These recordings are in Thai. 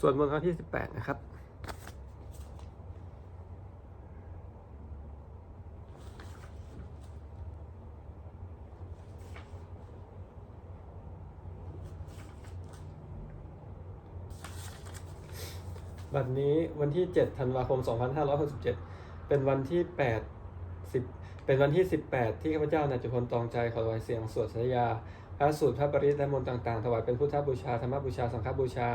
ส่วนมนต์ครั้งที่สิบแปดนะครับ วันนี้วันที่7ธันวาคม2567เป็นวันที่8 10เป็นวันที่18ที่ข้าพเจ้านายจุพลตองใจขอถวายเสียงสวดสัญญา พระสูตรพระปริตและมนต์ต่างๆ ถวายเป็นพุทธบูชาธรรมบูชาสังฆบูชา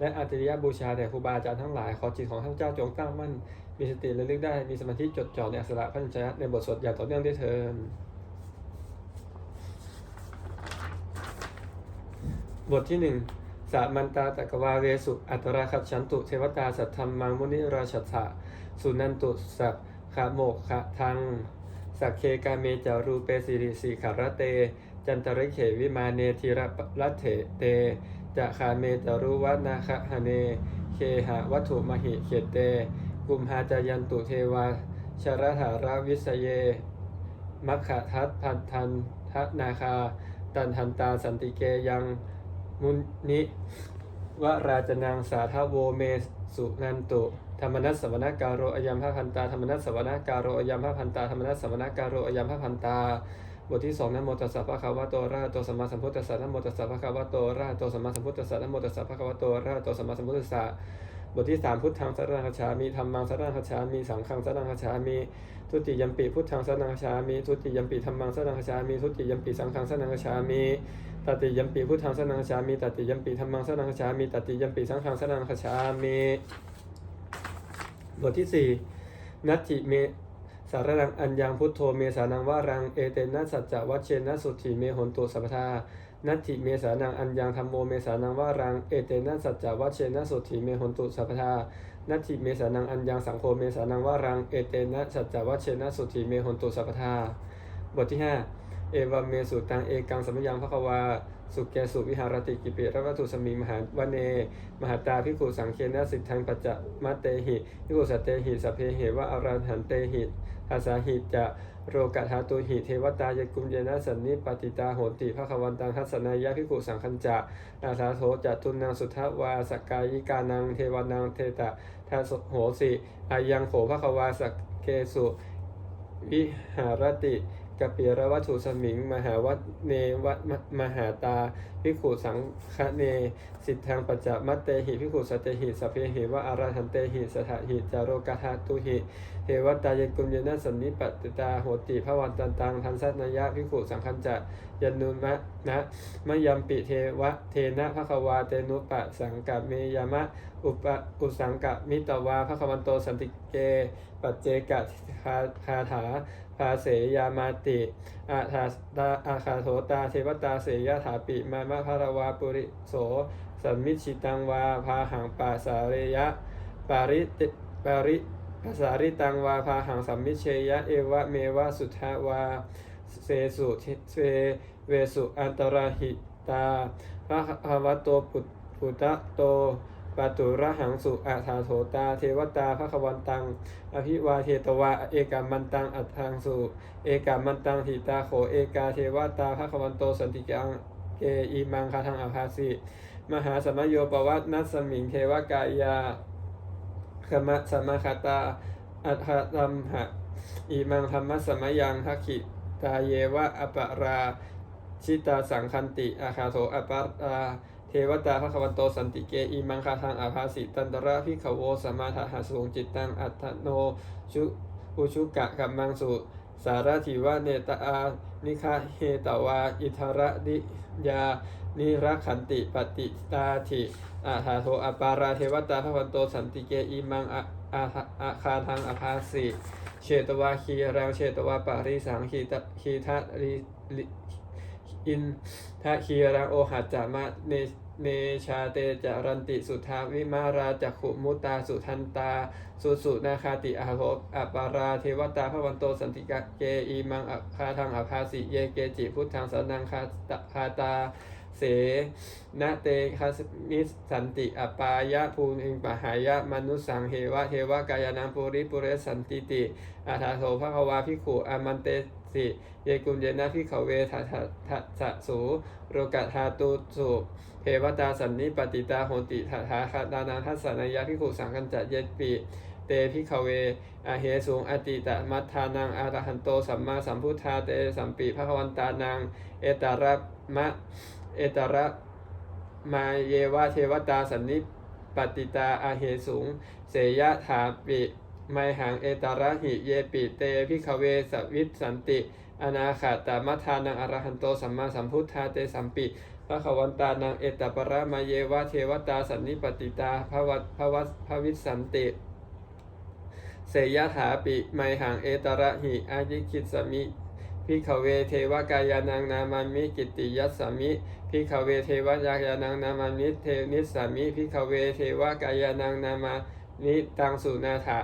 และอาติริยบูชาแด่ครูบาอาจารย์ทั้งหลายขอจิตของข้าพเจ้าจงตั้งมั่น มีสติระลึกได้มีสมาธิจดจ่อในอักษระพระัญชนะในบทสวดอย่างต่อเนื่องด้วยเทินบทที่หนึ่งสามันตาตะกวาเวสุ อัตราคัจฉันตุเทวตาสัทธรรมังมุนิราชัตถะสุนันตุสักขาโมกขะทังสักเคกาเมจารูเปสิริสีขารเต จันตริเขวิมาเนธีระรัตเถเตจะคาเมจารุวันาคะหเน เคหะวัตถุมหิเขตเต กุมหาจายันตุเทวาชรถาราวิสเย มัคคะทัตพันธันทนาคา ตันหันตาสันติเกยังมุนิวราจนังสาทโวเมสุนันตุธรรมนัสสวนาการโรอยัมพพันตาธรรมนัสสวนาการโรอยัมพพันตาธรรมนัสสวนาการโรอยัมพพันตา บทที่สองนะโมตัสสะภะคะวะโตระหะโตสัมมาสัมพุทธัสสะนะโมตัสสะภะคะวะโตระหะโตสัมมาสัมพุทธัสสะนะโมตัสสะภะคะวะโตระหะโตสัมมาสัมพุทธัสสะบทที่สามพุทธังสรณังคัจฉามิธรรมังสรณังคัจฉามิสังฆังสรณังคัจฉามิทุติยมปิพุทธังสรณังคัจฉามิทุติยมปิธรรมังสรณังคัจฉามิทุติยมปิสังฆังสรณังคัจฉามิตติยมปิพุทธังสรณังคัจฉามิตติยมปิธรรมังสรณังคัจฉามิตติยมปิสังฆังสรณังคัจฉามิบทที่สี่นัตถิเม สารนังอัญญังพุทโธเมสานังวารังเอเตนะสัจจวัชเชนะสุติเมหนตุสัพพทานัตถิเมสานังอัญญังธรรมโมเมสานังวารังเอเตนะสัจจวัชเชนะสุติเมหนตุสัพพทานัตถิเมสานังอัญญังสังโฆเมสานังวารังเอเตนะสัจจวัชเชนะสุติเมหนตุสัพพทาบทที่ห้าเอวเมสุตังเอกังสมยังภควา สุแกสุวิหารติกิปิรวัตุสมิมหาวเน มหาตาพิกุสังเคนะสิทธังปัจจมัตเตหิพิกุสัตเตหิสพเพเหวะอารันหันเตหิอาสาหิจะโรกะธาตุหิเทวตายกุมเยนะสันนิปติตาโหติภควันตังทัศนายะพิกุสังคัญจะอาสาโสจะตุนังสุทธวาสกายิกานังเทวานังเทตะทาสโหสิอายังโขภควาสเกสุวิหารติ กเปียรวัตถุสมิง มหาวัตเนวัมหาตาพิขุสังคเน สิทธังปัจจมัตเตหิพิขุสตเตหิสัพเพหิวะอาราหันเตหิสถาหิจาโรกาธาตุหิเทวตายกุมเยนะสันนิปตตาโหติพระวันตันตังทันสัตนยะพิขุสังคัญจะยนุมะนะมะยัมปิเทวะเทนะภควาเตนุปะสังกะเมยมะอุปอุสังกะมิตวาภควันโตสันติเก ปัจเจกะคาคาถาภาเสยามาติอาทาตาอาคาโถตาเทวตาเสยยถาปิมามะภารวาปุริโสสัมมิชิตังวาพาหังปาสาเรยะปาริติปาริภาษาริตังวาพาหังสัมมิเชยะเอวะเมวะสุทธาวาเสสุเสเวสุอันตรหิตาพระภาวะโตปุตปุตะโตปาตุระหังสุอาถาโถตา เทวตาพระควันตัง อภิวาเทตวาเอกามันตังอัตถังสุ เอกามันตังหิตาโข เอกาเทวตาพระควันโตสันติกัง เกอีมังคาทังอาภาสิมหาสมโยปวัตนัสมิงเทวกายาขมะสมคตาอัฏฐตัมหะอิมังธรรมสมยังทักขิตาเยวะอปราชิตาสังคันติอาคาโถอปาราเทวตาพระควันโตสันติเกอีมังคาทางอาภาสิตันตระพิขโวสมาทหาสูงจิตตังอัตโนชุอุชุกะกัมมังสุสารถิวะเนตอา นิคาเฮตวา อิทระดิยา นิรักขันติปฏิตาธิอาหาโทอปาราเทวตาพระวันโตสันติเกอีมังอาอาคาทางอภาสิเชตวาคีรังเชตวาปาริสังคีตคีทัริลิอินทะคีรังโอหัจจามะเน เนชาเตจารันติสุทาวิมาราจักขุมุตตาสุทันตา สุสุนาคาติอาโหอปาราเทวตาพระวันโตสันติกะเกอีมังอคาทางอภาสิเยเกจิพุทธังสนังคาตคาตาเสนะเตคาสมิสันติอปายะภูมิงปหายะมนุสังเหวะเทวะกายานังปุริปุเรสันติติอาทาโสภควาภิขุอามันเต สิเยกุมเยนะพิเขาเวทะทะทะสะสูโรกะทาตุสุเทวตาสันนิปติตาโหติทะทาคาตานาทัสนายาพิขุสังกันจะเยปิเตพิเขาเวอาเหสูงอติตะมัทธานังอรหันโตสัมมาสัมพุทธาเตสัมปิภควันตานังเอตาระมะเอตาระมาเยวะเทวตาสันนิปติตาอาเหสูงเสยะถาปิ ไมหังเอตาระหิเยปิเตพิขเวสวิสสันติ อนาคาตามัทานังอรหันโตสัมมาสัมพุทธาเตสัมปิพระขวันตานังเอตประมาเยวะเทวตาสันนิปติตาภวัตภวัสภวิสันติเสยถาปิไมหังเอตระหิอายิคิสมิพิขเวเทวกายานังนามามิกิตติยัสสมิพิขเวเทวยากานังนามามิเทนิสสมิพิขเวเทวกายานังนามานิตังสุนาถะ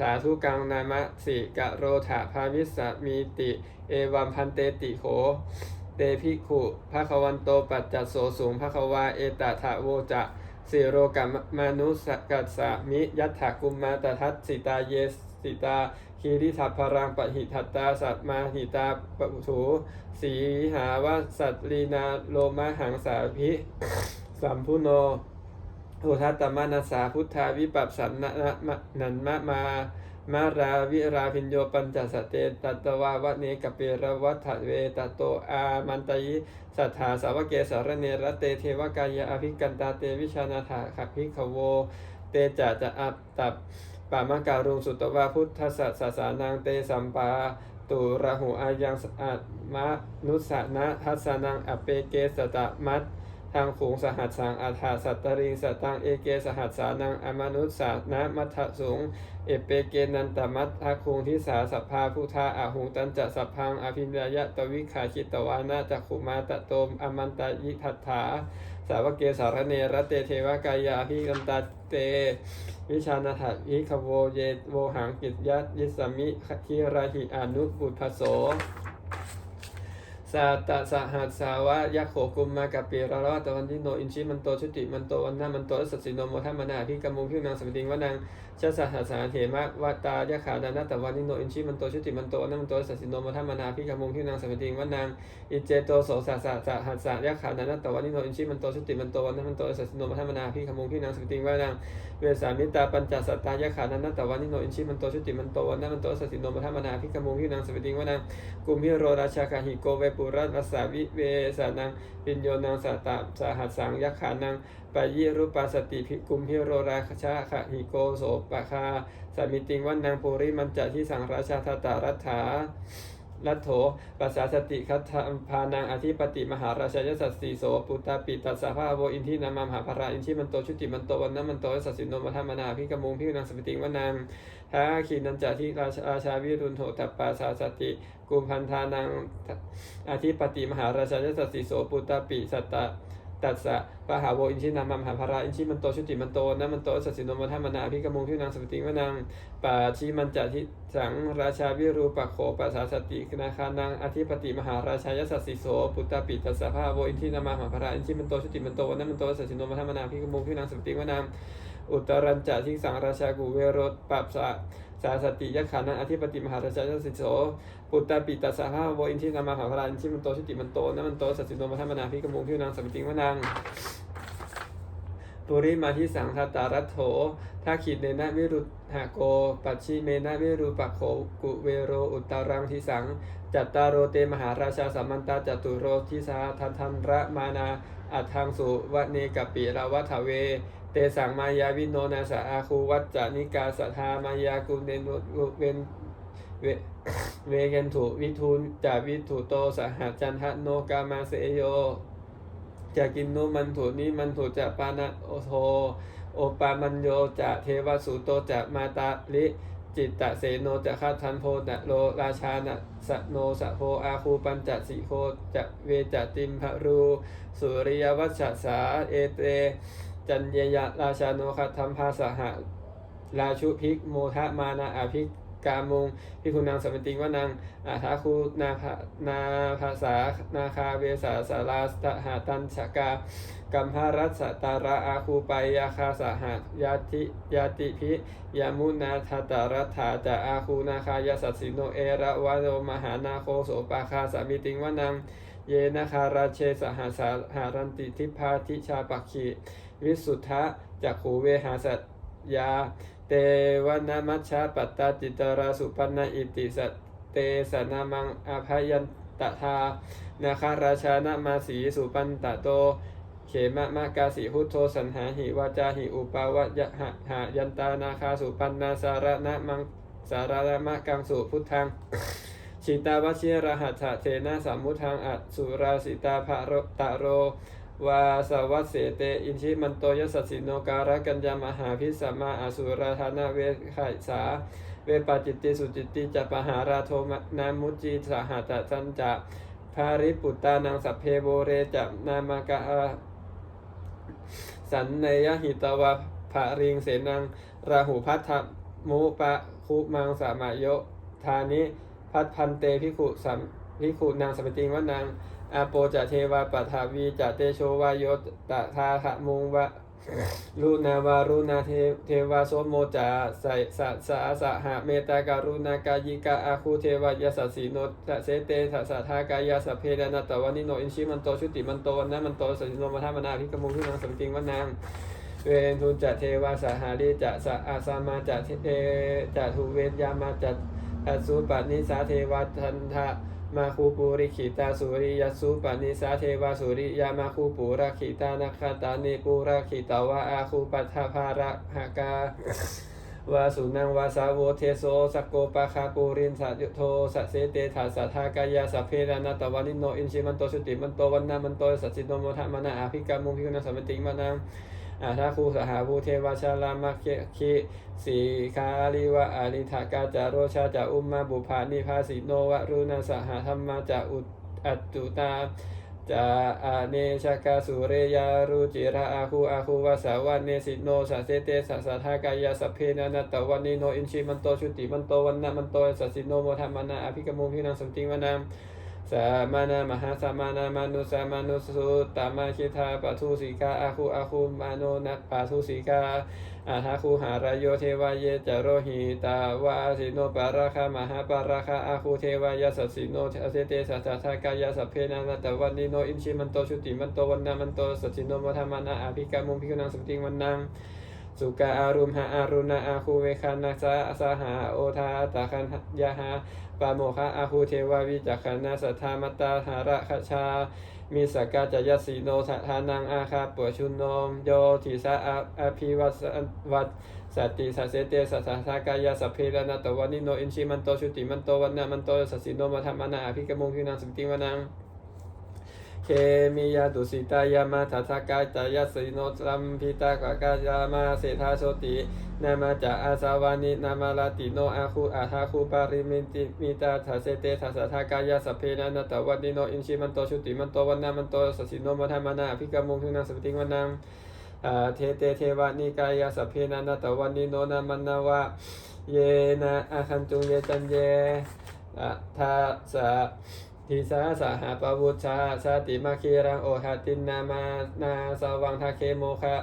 สาธุกังนามะสิกะโรถาภาวิสมีติ เอวัมพันเตติโข เตพิขุภะควันโตปัจจัสโสสูงภะควาเอตถะโวจะสิโรกัมมานุสกัสสมิยัตถกุมมาตทัสสิตาเยสิตาคีริทัพพรังปะหิทัตตาสัตมาหิตาปะถูสีหาวสัตลีนาโลมาหังสาภิสัมพุโน โหทัตตมานาสาพุทธาวิปัสสันนะนะมะนันมะมามาราวิราพิญโยปัญจสเตตัตตวาวะเนกเปรวัฏเวตโตอามันตยิสัทธาสาวเกสารเนรเตเทวกายอภิกันตาเตวิชานาถาขพิขโว เตจะจะอัปตับปามการุงสุตวาพุทธสัสสานังเตสัมปาตุระหูอายังสอัตมะนุสสนะทัสสนังอเปเกสตะมัต ทางฝูงสหัสสังอาถาสัตตริงสตังเอเกสหัสสานังอมนุสสานะมัทธสูงเอเปเกนันตมัทธคุงทิสาสัพพาพุทธาอาหุงตันจะสัพพังอภิญญายะตวิขาชิตวานาจักขุมาตะโตมอมันตยิทัตถาสาวกเกสารเนรเตเทวกายาภิกันตาเต วิชานาถวิขโวเยโวหังกิจยัตยิสมิคิราหิอนุบุพโส สาตสหัสสาวะยะโขกุมมากับปีระระตะวันทิโนอินชิมันโตชุติมันโตวันนามันโตสัสสิโนโมทัมมนาพิกมุงพิวนางสมติงวนัง ชาสหัสสาเถมะวัตายะขาดานาตะวันิโนอินชิมันโตชุติมันโตวันนามันโตสัสสิโนโมทัมมนาพิกมุงพิวนางสัมติงวนังอิเจโตโสสะสะสะหัสสะยะขาดานาตะวันิโนอินชิมันโตชุติมันโตวันนามันโตสัสสิโนโมทัมมนาพิกมุงพิวนางสัมติงวนังเวสามิตาปัญจสัตตายะขาดานาตะวันิโนอินชิมันโตชุติมันโตวันนามันโตสัสสิโนโมทัมมนาพิกมุงพิวนางสัมติงวนังกุมพิโรราชาคาหิโกเวปุรัสสาวิเวสานังปิญโยนังสัตตาสหัสสังยักขานังปายิรูปัสติภิกุมพิโรราชาคาหิโกโสปะคาสมิติงวันนางปุริมันจะที่สังราชาทตารัฐาลัทโถปัสสาสติคัตพานังอธิปติมหาราชายสัสสีโสปุตตาปิตัสสะภาโวอินทินามมหาภราอินทิมันโตชุติมันโตวันนั้นมันโตสัสสิโนมัทมนาพิกมุงพิวนังสมิติงวันนางท้าขีนันจาที่ราชาชาวิรุณโหตัปปาสาสติกุมพันธานังอธิปติมหาราชายสัสสิโสปุตตาปิสัตตะ ตัสสะปะหาโวอินชินามามหาภาราอินชิมันโตชุติมันโตนะมันโตสัสสิโนมัทมนาพิกมุงพิวนางสมติงวนางปาชีมันจาทิสังราชาวิรูปโขปัสสาสติคนาคานังอธิปติมหาราชายสัสสิโสปุตตาปิตัสสะภาโวอินชินามามหาภาราอินชิมันโตชุติมันโตนะมันโตสัสสิโนมัทมนาพิกมุงพิวนางสมติงวนาง อุตรัญจะทิสังราชากุเวโรตปัปสะสาสติยะขานังอธิปติมหาราชาสิโสปุตตาปิตัสหะภาโวอินทินามาหาพราอินทิมันโตชิติมันโตนะมันโตสัตสิโนมัทมนาพิกมุงพิวนางสมติงวนัง ปุริมาทิสังทัตตารัตโถถ้าขีดเนนะวิรุหาโก ปัจฉิเมนะวิรูปักโขกุเวโรอุตตารังทิสัง จัตตารโรเตมหาราชาสัมมันตาจตุโรทิสาทันทันระมานาอัทังสุวเนกปิราวัฏเว เตสังมายาวิโนนาสาอาคูวัจจานิกาสัทธามายากุเนนุเวนเวเวเกนถุวิทูลจาวิถุโตสหจันทโนกามาเสโย จะกินนุมันถุนิมันถุจะปานะโอโทโอปามันโยจะเทวสุโตจะมาตาลิจิตตะเสโนจะคาทันโพนะโลราชานะสะโนสะโพอาคูปัญจสิโคจะเวจะติมพรู สุริยวัชชะสาเอเต จันเยยะราชาโนคัตธัมภาสหะราชุพิกโมทะมานาอาภิก กามุงพิคุณนางสมติงว่านางอาทาคูนาภานาภาษานาคาเวสาสาราสหาตันชกากัมหารัสตาระอาคูไปยาคาสหยาติยาติพิยามุนาทตารัฐาจะอาคูนาคายาสัสิโนเอระวะโนมหานาโคโสปาคาสามิติงว่านางเยนะคาราเชสหาสาหารันติทิพาทิชาปักขีวิสุทธะจักขูเวหาสัต ยา เตวนามัชชาปัตตาจิตราสุปันนอิติสัตเตสนามังอภยันตทานาคาราชานามาสีสุปันตโต เขมะมะกาสิหุโทสันหาหิวาจาหิอุปาวะยะหะหายันตานาคาสุปันนาสารณะมังสารณะมะกังสุพุทธังชิตาวชิรหัสสะเทนะสัมมุทังอัสุราสิตาภะโรตะโร วาสวัสเสเตอินชิมันโตยสัสสิโนการะกัญญามหาพิสัมมาอสุราธานาเวไขสา เวปาจิตติสุจิตติจะปหาราโทมนามุจีสหัตจันจะภาริปุตตานังสัพเพโบเรจะนามากะสันเนยหิตวะภาริงเสนังราหูพัทธมุปะคุมังสามายโยธานิพัดพันเตพิขุสัม พิขุนางสมติงว่านางอาโปจะเทวาปัทาวีจะเตโชวายโยตะทาขะมุงวะรุนาวารุณาเทเทวาโสโมจะใสสะสะสหะเมตาการุณากายิกาอาคูเทวายาสสีโนตะเสเตสะสะทากายาสเพดานาตวานิโนอินชิมันโตชุติมันโตวันนะมันโตสัสสิโนมาธามนาพิกมุงพินางสมติงว่านางเวนทุนจะเทวาสหาริจะสะอาสามาจะเทจะทุเวนยามาจะอสุปนิสาเทวาทันทะ มาคูปุริขิตาสุริยสุปนิสาเทวาสุริยามาคูปุระขิตานาคาตานิปุระขิตาวะอาคูปัฏฐภาระหากาวาสุนังวาสาโวเทโสสกโกปะคาปูรินสัยุโทสัสเสเตถาสัทธากายาสัพเพรานาตวานิโนอินชิมันโตสุติมันโตวันนามันโตสัสสิโนโมทะมานาอภิกามุพิคุณสัมปติงมานัง อาทาคูสหาภูเทวชาลามาเคคิสีคาลิวะอานิทากาจาโรชาจาอุมมาบุพานิพาสิโนวะรุณาสหธรรมาจาอุอัจจุตาจาอาเนชกาสุเรยารุจิระอาคูอาคูวาสาวันเนสิโนสัสเตสัสสทากายาสเพนานาตวันนิโนอินชิมันโตชุติมันโตวันนะมันโตสัสสิโนโมธรรมนาอภิกมุพินังสมติงวานา สามานา มหาสามานามานุสามานุสุตตามาคิทาปัทุสีกาอาคูอาคูมาโนนักปัทุสีกาอาทาคูหารโยเทวายเยจโรหิตาวาสิโนปาราคามหาปาราคาอาคูเทวายาสัสสิโนเทเสเตสัสสะทากายาสัพเพนานาตวันนิโนอินชิมันโตชุติมันโตวันนามันโตสัสสิโนมัทมานาอาภิกามุงพิกนังสุติงวันนังสุกาอารุมหาอารุณาอาคูเวคานาสาสหาโอทาตาคันยาหา ปาโมคะอาคูเทวาวิจักขานาสัทธามตตาหาระคชา มีสกกาจยสีโนสัทานังอาคาปวชุนโนมโยทิสาอาอภิวัสวัตสัตติสัสเสเตสัสสะทากายสัพเพรนาตวานิโนอินชิมันโตชุติมันโตวันนามันโตสัสสิโนมาธรรมนาอภิกมุงพินังสุติวนังเคมียาตุสิตายามาทัสกายจายสิโนสัมพิตากากายามาเศธาโสติ นามาจาอาสาวานินามาลาติโนอาคูอาทาคูปาริมินติมิตาทัสเสเตทัสสทากายาสเพนานาตวันนิโนอินชิมันโตชุติมันโตวันนามันโตสัสิโนมาธรรมนาภิกมุงพินังสุติวนังอาเทเตเทวานิกายาสเพนานาตวันนิโนนามันนาวะเยนะอาคันจุงเยจันเยอะทาสะทิสาสหปวุชาสติมาคีรังโอหตินนามานาสวังทาเคโมคะ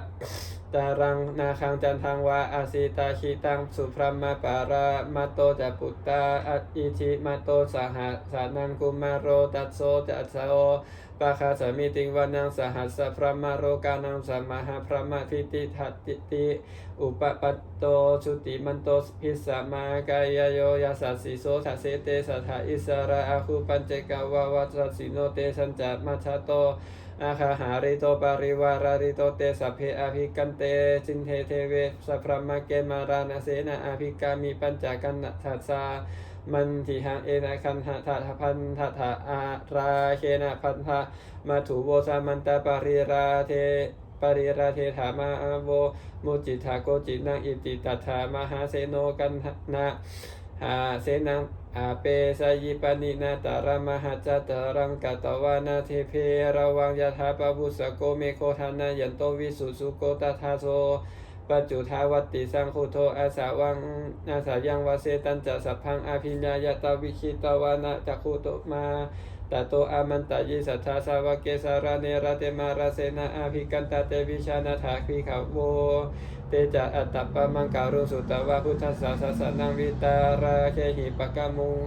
ตารังนาคังจันทังวาอาสิตาชิตังสุพรหมปารามาโตจะปุตตาอิชิมาโตสหสานังกุมารโรตัสโซจัสโอปาคาสมิติงวานังสหัสสพระมาโรกานังสัมมาหาพระมาทิติทัตติติอุปปัตโตชุติมันโตพิสมากายโยยาสัสสิโสทัสเสเตสัทธาอิสระอาคูปัญเจกาวาวัสสิโนเตสัญจามัชชโต อาคาหาริโตปาริวาราริโตเตสัพเพอาภิกันเตจินเทเทเวสัพพะมะเกมาราณเสนาอาภิกามิปัญจกันนัทัสสามันทิหังเอนะคันหะทะทะพันทะทอาราเคนะพันธะมาถูโวสามันตาปาริราเทปาริราเทถามาอาโวมุจิทาโกจินังอิติตัถามหาเสโนกันนะหาเสนัง อาเปสยิปนินาตารมหาจัตรังกตวานาเทเพระวังยถาปะบุสโกเมโคทานายันโตวิสุสุโกตทาโซปัจจุทาวติสังคุโทอาสาวังอาสายังวาเสตันจะสัพพังอาภิญญายตาวิคิตวานะจักขุโตมา ตโตอามันตายิสัทธาสาวกเกสาราเนระเตมาราเสนาอาภิกันตาเตวิชานาถาคีขาโวเตจะอัตตปะมังการุสุตวะพุทธสสะสะสะนังวิตาราเคหิปะกามุง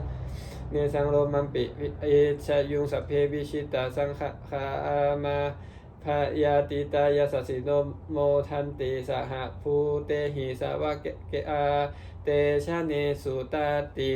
เนสังโลมัมปิเอชยุงสพเพวิชิตาสังฆคามาพยาติตายาสสิโนโมทันติสหภูเตหิสาวะเกเกอาเตชะเนสุตาติ